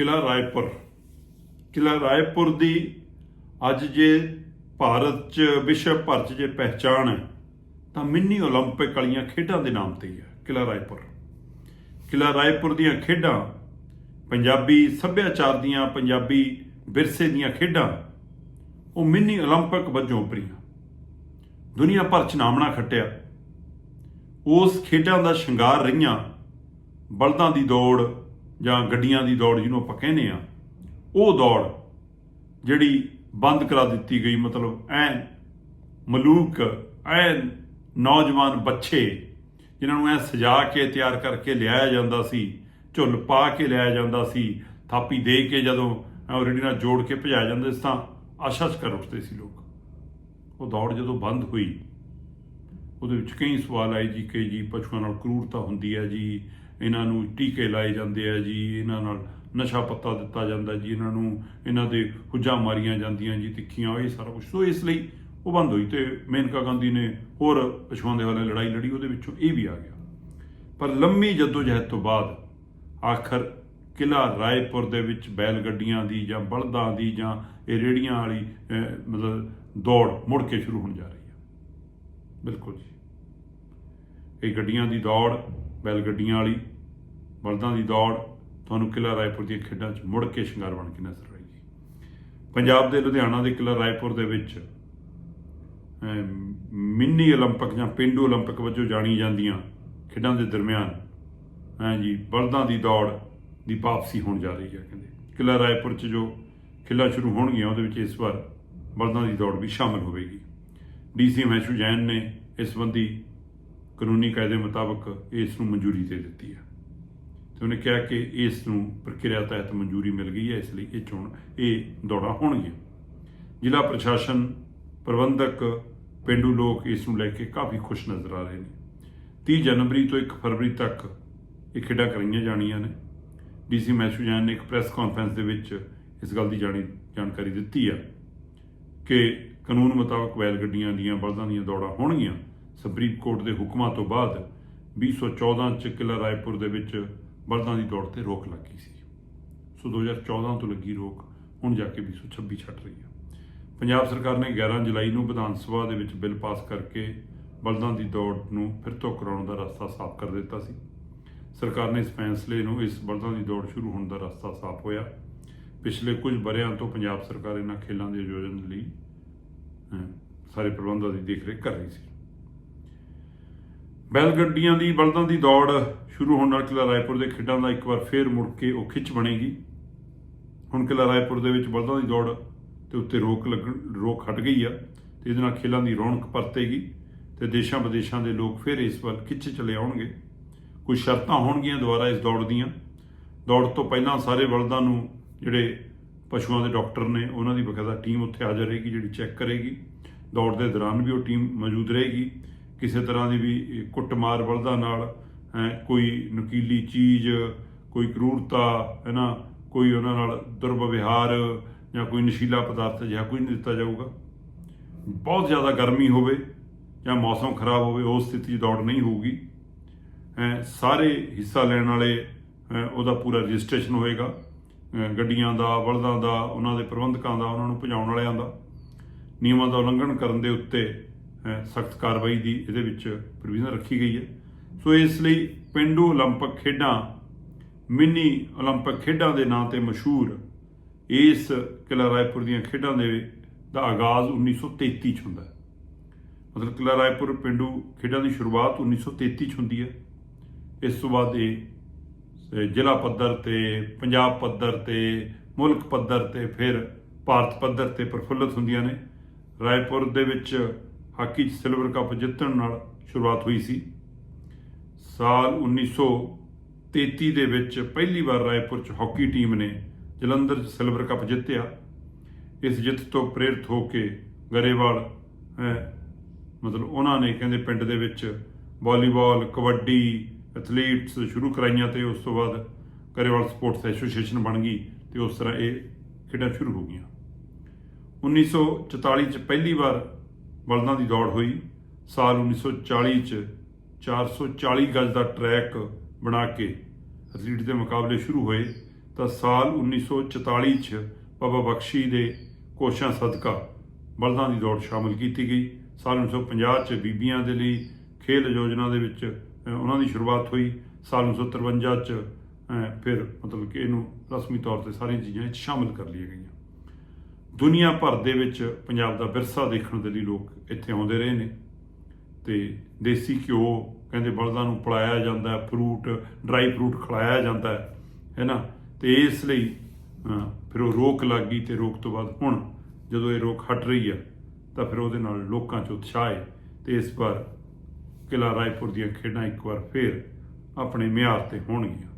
ਕਿਲਾ ਰਾਏਪੁਰ ਕਿਲਾ ਰਾਏਪੁਰ ਦੀ ਅੱਜ ਜੇ ਭਾਰਤ 'ਚ ਵਿਸ਼ਵ ਭਰ 'ਚ ਜੇ ਪਹਿਚਾਣ ਹੈ ਤਾਂ ਮਿੰਨੀ 올림픽 ਵਾਲੀਆਂ ਖੇਡਾਂ ਦੇ ਨਾਮ ਤੇ ਹੀ ਹੈ ਕਿਲਾ ਰਾਏਪੁਰ ਕਿਲਾ ਰਾਏਪੁਰ ਦੀਆਂ ਖੇਡਾਂ ਪੰਜਾਬੀ ਸੱਭਿਆਚਾਰ ਦੀਆਂ ਪੰਜਾਬੀ ਵਿਰਸੇ ਦੀਆਂ ਖੇਡਾਂ ਉਹ ਮਿੰਨੀ 올림픽 ਵਜੋਂ ਉੱਭਰੀਆਂ ਦੁਨੀਆ ਭਰ 'ਚ ਨਾਮਣਾ ਖੱਟਿਆ ਉਸ ਖੇਡਾਂ ਦਾ ਸ਼ਿੰਗਾਰ ਰਹੀਆਂ ਬਲਦਾਂ ਦੀ ਦੌੜ ਜਾਂ ਗੱਡੀਆਂ ਦੀ ਦੌੜ ਜਿਹਨੂੰ ਆਪਾਂ ਕਹਿੰਦੇ ਆ, ਉਹ ਦੌੜ ਜਿਹੜੀ ਬੰਦ ਕਰਾ ਦਿੱਤੀ ਗਈ, ਮਤਲਬ ਐਨ ਮਲੂਕ, ਐਨ ਨੌਜਵਾਨ ਬੱਚੇ ਜਿਨ੍ਹਾਂ ਨੂੰ ਐ ਸਜਾ ਕੇ ਤਿਆਰ ਕਰਕੇ ਲਿਆਇਆ ਜਾਂਦਾ ਸੀ, ਝੁੱਲ ਪਾ ਕੇ ਲਿਆਇਆ ਜਾਂਦਾ ਸੀ, ਥਾਪੀ ਦੇ ਕੇ ਜਦੋਂ ਐਂ ਨਾਲ ਜੋੜ ਕੇ ਭਜਾਇਆ ਜਾਂਦਾ ਸੀ, ਤਾਂ ਆਸ਼ਾ ਕਰ ਉੱਠਦੇ ਸੀ ਲੋਕ। ਉਹ ਦੌੜ ਜਦੋਂ ਬੰਦ ਹੋਈ ਉਹਦੇ ਵਿੱਚ ਕਈ ਸਵਾਲ ਆਏ ਜੀ ਕਿ ਜੀ ਪਸ਼ੂਆਂ ਨਾਲ ਕਰੂਰਤਾ ਹੁੰਦੀ ਹੈ ਜੀ, ਇਹਨਾਂ ਨੂੰ ਟੀਕੇ ਲਾਏ ਜਾਂਦੇ ਆ ਜੀ, ਇਹਨਾਂ ਨਾਲ ਨਸ਼ਾ ਪੱਤਾ ਦਿੱਤਾ ਜਾਂਦਾ ਜੀ, ਇਹਨਾਂ ਨੂੰ ਇਹਨਾਂ ਦੇ ਹੁੱਜਾਂ ਮਾਰੀਆਂ ਜਾਂਦੀਆਂ ਜੀ, ਤਿੱਖੀਆਂ, ਇਹ ਸਾਰਾ ਕੁਝ ਸੋ ਇਸ ਲਈ ਉਹ ਬੰਦ ਹੋਈ ਤੇ ਮੇਨਕਾ ਗਾਂਧੀ ਨੇ ਹੋਰ ਪਸ਼ੂਆਂ ਦੇ ਵਾਲੇ ਲੜਾਈ ਲੜੀ, ਉਹਦੇ ਵਿੱਚੋਂ ਇਹ ਵੀ ਆ ਗਿਆ। ਪਰ ਲੰਮੀ ਜਦੋਜਹਿਦ ਤੋਂ ਬਾਅਦ ਆਖਰ ਕਿਲਾ ਰਾਏਪੁਰ ਦੇ ਵਿੱਚ ਬੈਲ ਗੱਡੀਆਂ ਦੀ ਜਾਂ ਬਲਦਾਂ ਦੀ ਜਾਂ ਇਹ ਰੇੜੀਆਂ ਵਾਲੀ ਮਤਲਬ ਦੌੜ ਮੁੜ ਕੇ ਸ਼ੁਰੂ ਹੋਣ ਜਾ ਰਹੀ। ਬਿਲਕੁਲ ਜੀ ਇਹ ਗੱਡੀਆਂ ਦੀ ਦੌੜ ਬੈਲ ਗੱਡੀਆਂ ਵਾਲੀ ਬਲਦਾਂ ਦੀ ਦੌੜ ਤੁਹਾਨੂੰ ਕਿਲਾ ਰਾਏਪੁਰ ਦੀਆਂ ਖੇਡਾਂ 'ਚ ਮੁੜ ਕੇ ਸ਼ਿੰਗਾਰ ਬਣ ਕੇ ਨਜ਼ਰ ਆਏਗੀ ਪੰਜਾਬ ਦੇ ਲੁਧਿਆਣਾ ਦੇ ਕਿਲਾ ਰਾਏਪੁਰ ਦੇ ਵਿੱਚ ਅਮ, ਮਿੰਨੀ 올림픽 ਜਾਂ ਪਿੰਡੂ 올림픽 ਵਜੋਂ ਜਾਣੀ ਜਾਂਦੀਆਂ ਖੇਡਾਂ ਦੇ ਦਰਮਿਆਨ ਹਾਂ ਜੀ ਬਲਦਾਂ ਦੀ ਦੌੜ ਦੀ ਵਾਪਸੀ ਹੋਣ ਜਾ ਰਹੀ ਹੈ ਕਹਿੰਦੇ ਕਿਲਾ ਰਾਏਪੁਰ 'ਚ ਜੋ ਖੇਡਾਂ ਸ਼ੁਰੂ ਹੋਣਗੀਆਂ ਉਹਦੇ ਵਿੱਚ ਇਸ ਵਾਰ ਬਲਦਾਂ ਦੀ ਦੌੜ ਵੀ ਸ਼ਾਮਲ ਹੋਵੇਗੀ ਡੀਸੀ ਮਹਿਸ਼ੂ ਜੈਨ ਨੇ ਇਸ ਸੰਬੰਧੀ ਕਾਨੂੰਨੀ ਕਾਇਦੇ ਮੁਤਾਬਕ ਇਸ ਨੂੰ ਮਨਜ਼ੂਰੀ ਦੇ ਦਿੱਤੀ ਹੈ। ਤੇ ਉਹਨੇ ਕਿਹਾ ਕਿ ਇਸ ਨੂੰ ਪ੍ਰਕਿਰਿਆ ਤਹਿਤ ਮਨਜ਼ੂਰੀ ਮਿਲ ਗਈ ਹੈ, ਇਸ ਲਈ ਇਹ ਚੋਣ, ਇਹ ਦੌੜਾਂ ਹੋਣਗੀਆਂ। ਜ਼ਿਲ੍ਹਾ ਪ੍ਰਸ਼ਾਸਨ ਪ੍ਰਬੰਧਕ ਪਿੰਡੂ ਲੋਕ ਇਸ ਨੂੰ ਲੈ ਕੇ ਕਾਫੀ ਖੁਸ਼ ਨਜ਼ਰ ਆ ਰਹੇ ਨੇ। 30 ਜਨਵਰੀ ਤੋਂ 1 ਫਰਵਰੀ ਤੱਕ ਇਹ ਖੇਡਾਂ ਕਰਾਈਆਂ ਜਾਣੀਆਂ ਨੇ। ਡੀਸੀ ਮਹਿਸ਼ੂ ਜੈਨ ਨੇ ਇੱਕ ਪ੍ਰੈਸ ਕਾਨਫਰੰਸ ਦੇ ਵਿੱਚ ਇਸ ਗੱਲ ਦੀ ਜਾਣੀ ਜਾਣਕਾਰੀ ਦਿੱਤੀ ਆ ਕਿ ਕਾਨੂੰਨ ਮੁਤਾਬਕ ਬੈਲ ਗੱਡੀਆਂ ਦੀਆਂ ਬਲਦਾਂ ਦੀਆਂ ਦੌੜਾਂ ਹੋਣਗੀਆਂ। ਸੁਪਰੀਮ ਕੋਰਟ ਦੇ ਹੁਕਮਾਂ ਤੋਂ ਬਾਅਦ 2014 ਚ ਕਿਲਾ ਰਾਏਪੁਰ ਦੇ ਵਿੱਚ ਬਲਦਾਂ ਦੀ ਦੌੜ ਤੇ ਰੋਕ ਲੱਗੀ ਸੀ। ਸੋ 2014 ਤੋਂ ਲੱਗੀ ਰੋਕ ਹੁਣ ਜਾ ਕੇ 2026 ਛੱਡ ਰਹੀ ਹੈ। ਪੰਜਾਬ ਸਰਕਾਰ ਨੇ 11 ਜੁਲਾਈ ਨੂੰ ਵਿਧਾਨ ਸਭਾ ਦੇ ਵਿੱਚ ਬਿੱਲ ਪਾਸ ਕਰਕੇ ਬਲਦਾਂ ਦੀ ਦੌੜ ਨੂੰ ਫਿਰ ਤੋਂ ਕਰਾਉਣ ਦਾ ਰਸਤਾ ਸਾਫ਼ ਕਰ ਦਿੱਤਾ ਸੀ। ਸਰਕਾਰ ਨੇ ਇਸ ਫੈਸਲੇ ਨੂੰ ਇਸ ਬਲਦਾਂ ਦੀ ਦੌੜ ਸ਼ੁਰੂ ਹੋਣ ਦਾ ਰਸਤਾ ਸਾਫ਼ ਹੋਇਆ। ਪਿਛਲੇ ਕੁਝ ਬਰਿਆਂ ਤੋਂ ਪੰਜਾਬ ਸਰਕਾਰ ਇਹਨਾਂ ਖੇਲਾਂ ਦੇ ਆਯੋਜਨ ਲਈ ਸਾਰੇ ਪ੍ਰਬੰਧਾਂ ਦੀ ਦੇਖਰੇਖ ਕਰ ਰਹੀ ਸੀ। ਬੈਲ ਗੱਡੀਆਂ ਦੀ, ਬਲਦਾਂ ਦੀ ਦੌੜ ਸ਼ੁਰੂ ਹੋਣ ਨਾਲ ਕਿਲਾ ਰਾਏਪੁਰ ਦੇ ਖੇਡਾਂ ਦਾ ਇੱਕ ਵਾਰ ਫੇਰ ਮੁੜ ਕੇ ਉਹ ਖਿੱਚ ਬਣੇਗੀ। ਹੁਣ ਕਿਲਾ ਰਾਏਪੁਰ ਦੇ ਵਿੱਚ ਬਲਦਾਂ ਦੀ ਦੌੜ ਤੇ ਉੱਤੇ ਰੋਕ ਲੱਗਣ, ਰੋਕ ਹਟ ਗਈ ਆ ਤੇ ਇਹਦੇ ਨਾਲ ਖੇਲਾਂ ਦੀ ਰੌਣਕ ਪਰਤੇਗੀ ਤੇ ਦੇਸ਼ਾਂ ਵਿਦੇਸ਼ਾਂ ਦੇ ਲੋਕ ਫਿਰ ਇਸ ਵੱਲ ਖਿੱਚ ਚਲੇ ਆਉਣਗੇ। ਕੁਝ ਸ਼ਰਤਾਂ ਹੋਣਗੀਆਂ ਦੁਬਾਰਾ ਇਸ ਦੌੜ ਦੀਆਂ। ਦੌੜ ਤੋਂ ਪਹਿਲਾਂ ਸਾਰੇ ਬਲਦਾਂ ਨੂੰ ਜਿਹੜੇ ਪਸ਼ੂਆਂ ਦੇ ਡਾਕਟਰ ਨੇ ਉਹਨਾਂ ਦੀ ਬਕਾਇਦਾ ਟੀਮ ਉੱਥੇ ਹਾਜ਼ਰ ਰਹੇਗੀ ਜਿਹੜੀ ਚੈੱਕ ਕਰੇਗੀ। ਦੌੜ ਦੇ ਦੌਰਾਨ ਵੀ ਉਹ ਟੀਮ ਮੌਜੂਦ ਰਹੇਗੀ। ਕਿਸੇ ਤਰ੍ਹਾਂ ਦੀ ਵੀ ਕੁੱਟਮਾਰ ਬਲਦਾਂ ਨਾਲ ਹੈਂ, ਕੋਈ ਨੁਕੀਲੀ ਚੀਜ਼ ਕੋਈ ਕਰੂਰਤਾ ਹੈ ਨਾ ਕੋਈ ਉਹਨਾਂ ਨਾਲ ਦੁਰਵਿਵਹਾਰ ਜਾਂ ਕੋਈ ਨਸ਼ੀਲਾ ਪਦਾਰਥ ਜਿਹਾ ਕੋਈ ਨਹੀਂ ਦਿੱਤਾ ਜਾਊਗਾ। ਬਹੁਤ ਜ਼ਿਆਦਾ ਗਰਮੀ ਹੋਵੇ ਜਾਂ ਮੌਸਮ ਖਰਾਬ ਹੋਵੇ ਉਸ ਸਥਿਤੀ 'ਚ ਦੌੜ ਨਹੀਂ ਹੋਊਗੀ। ਹੈਂ, ਸਾਰੇ ਹਿੱਸਾ ਲੈਣ ਵਾਲੇ ਉਹਦਾ ਪੂਰਾ ਰਜਿਸਟ੍ਰੇਸ਼ਨ ਹੋਏਗਾ। ਗੱਡੀਆਂ ਦਾ ਬਲਦਾਂ ਦਾ ਉਹਨਾਂ ਦੇ ਪ੍ਰਬੰਧਕਾਂ ਦਾ ਉਹਨਾਂ ਨੂੰ ਭਜਾਉਣ ਵਾਲਿਆਂ ਦਾ ਨਿਯਮਾਂ ਦਾ ਉਲੰਘਣ ਕਰਨ ਦੇ ਉੱਤੇ ਸਖਤ ਕਾਰਵਾਈ ਦੀ ਇਹਦੇ ਵਿੱਚ ਪ੍ਰੋਵੀਜ਼ਨ ਰੱਖੀ ਗਈ ਹੈ ਸੋ ਇਸ ਲਈ ਪਿੰਡੂ 올림픽 ਖੇਡਾਂ ਮਿੰਨੀ 올림픽 ਖੇਡਾਂ ਦੇ ਨਾਂ ਤੇ ਮਸ਼ਹੂਰ ਇਸ ਕਿਲਾ ਰਾਏਪੁਰ ਦੀਆਂ ਖੇਡਾਂ ਦੇ ਦਾ ਆਗਾਜ਼ 1933 ਚ ਹੁੰਦਾ ਹੈ ਮਤਲਬ ਕਿਲਾ ਰਾਏਪੁਰ ਪਿੰਡੂ ਖੇਡਾਂ ਦੀ ਸ਼ੁਰੂਆਤ 1933 ਚ ਹੁੰਦੀ ਹੈ ਇਸ ਤੋਂ ਬਾਅਦ ਇਹ ਅਹ ਜ਼ਿਲ੍ਹਾ ਪੱਧਰ ਤੇ, ਪੰਜਾਬ ਪੱਧਰ ਤੇ, ਮੁਲਕ ਪੱਧਰ ਤੇ, ਫਿਰ ਭਾਰਤ ਪੱਧਰ ਤੇ ਪ੍ਰਫੁੱਲਤ ਹੁੰਦੀਆਂ ਨੇ। ਰਾਏਪੁਰ ਦੇ ਵਿੱਚ ਹਾਕੀ 'ਚ ਸਿਲਵਰ ਕੱਪ ਜਿੱਤਣ ਨਾਲ ਸ਼ੁਰੂਆਤ ਹੋਈ ਸੀ। ਸਾਲ 1933 ਦੇ ਵਿੱਚ ਪਹਿਲੀ ਵਾਰ ਰਾਏਪੁਰ 'ਚ ਹਾਕੀ ਟੀਮ ਨੇ ਜਲੰਧਰ 'ਚ ਸਿਲਵਰ ਕੱਪ ਜਿੱਤਿਆ। ਇਸ ਜਿੱਤ ਤੋਂ ਪ੍ਰੇਰਿਤ ਹੋ ਕੇ ਗਰੇਵਾਲ ਮਤਲਬ ਉਹਨਾਂ ਨੇ ਕਹਿੰਦੇ ਪਿੰਡ ਦੇ ਵਿੱਚ ਵਾਲੀਬਾਲ, ਕਬੱਡੀ ਐਥਲੀਟਸ ਸ਼ੁਰੂ ਕਰਾਈਆਂ ਤੇ ਉਸ ਤੋਂ ਬਾਅਦ ਗਰੇਵਾਲ ਸਪੋਰਟਸ ਐਸੋਸੀਏਸ਼ਨ ਬਣ ਗਈ ਤੇ ਉਸ ਤਰ੍ਹਾਂ ਇਹ ਖੇਡਾਂ ਸ਼ੁਰੂ ਹੋ ਗਈਆਂ। 1944 ਚ ਪਹਿਲੀ ਵਾਰ ਬਲਦਾਂ ਦੀ ਦੌੜ ਹੋਈ। ਸਾਲ 1940 ਚ 440 ਗਜ ਦਾ ਟਰੈਕ ਬਣਾ ਕੇ ਐਥਲੀਟ ਦੇ ਮੁਕਾਬਲੇ ਸ਼ੁਰੂ ਹੋਏ। ਤਾਂ ਸਾਲ 1944 ਚ ਬਾਬਾ ਬਖਸ਼ੀ ਦੇ ਕੋਸ਼ਾਂ ਸਦਕਾ ਬਲਦਾਂ ਦੀ ਦੌੜ ਸ਼ਾਮਲ ਕੀਤੀ ਗਈ। ਸਾਲ 1950 ਚ ਬੀਬੀਆਂ ਦੇ ਲਈ ਖੇਲ ਯੋਜਨਾ ਦੇ ਵਿੱਚ ਉਹਨਾਂ ਦੀ ਸ਼ੁਰੂਆਤ ਹੋਈ ਸਾਲ 1953 ਚ ਫਿਰ ਮਤਲਬ ਕਿ ਇਹਨੂੰ ਰਸਮੀ ਤੌਰ ਤੇ ਸਾਰੀਆਂ ਚੀਜ਼ਾਂ ਇਹ 'ਚ ਸ਼ਾਮਲ ਕਰ ਲਈਆਂ ਗਈਆਂ। ਦੁਨੀਆ ਭਰ ਦੇ ਵਿੱਚ ਪੰਜਾਬ ਦਾ ਵਿਰਸਾ ਦੇਖਣ ਦੇ ਲਈ ਲੋਕ ਇੱਥੇ ਆਉਂਦੇ ਰਹੇ ਨੇ ਤੇ ਦੇਸੀ ਘਿਓ ਕਹਿੰਦੇ ਬਲਦਾਂ ਨੂੰ ਪਲਾਇਆ ਜਾਂਦਾ ਫਰੂਟ ਡਰਾਈ ਫਰੂਟ ਖਿਲਾਇਆ ਜਾਂਦਾ, ਹੈ ਨਾ? ਤੇ ਇਸ ਲਈ ਫਿਰ ਉਹ ਰੋਕ ਲੱਗ ਗਈ ਤੇ ਰੋਕ ਤੋਂ ਬਾਅਦ ਹੁਣ ਜਦੋਂ ਇਹ ਰੋਕ ਹਟ ਰਹੀ ਆ, ਤਾਂ ਫਿਰ ਉਹਦੇ ਨਾਲ ਲੋਕਾਂ 'ਚ ਉਤਸ਼ਾਹ ਹੈ ਤੇ ਇਸ ਵਾਰ ਕਿਲਾ ਰਾਏਪੁਰ ਦੀਆਂ ਖੇਡਾਂ ਇੱਕ ਵਾਰ ਫੇਰ ਆਪਣੇ ਮਿਆਰ ਤੇ ਹੋਣਗੀਆਂ।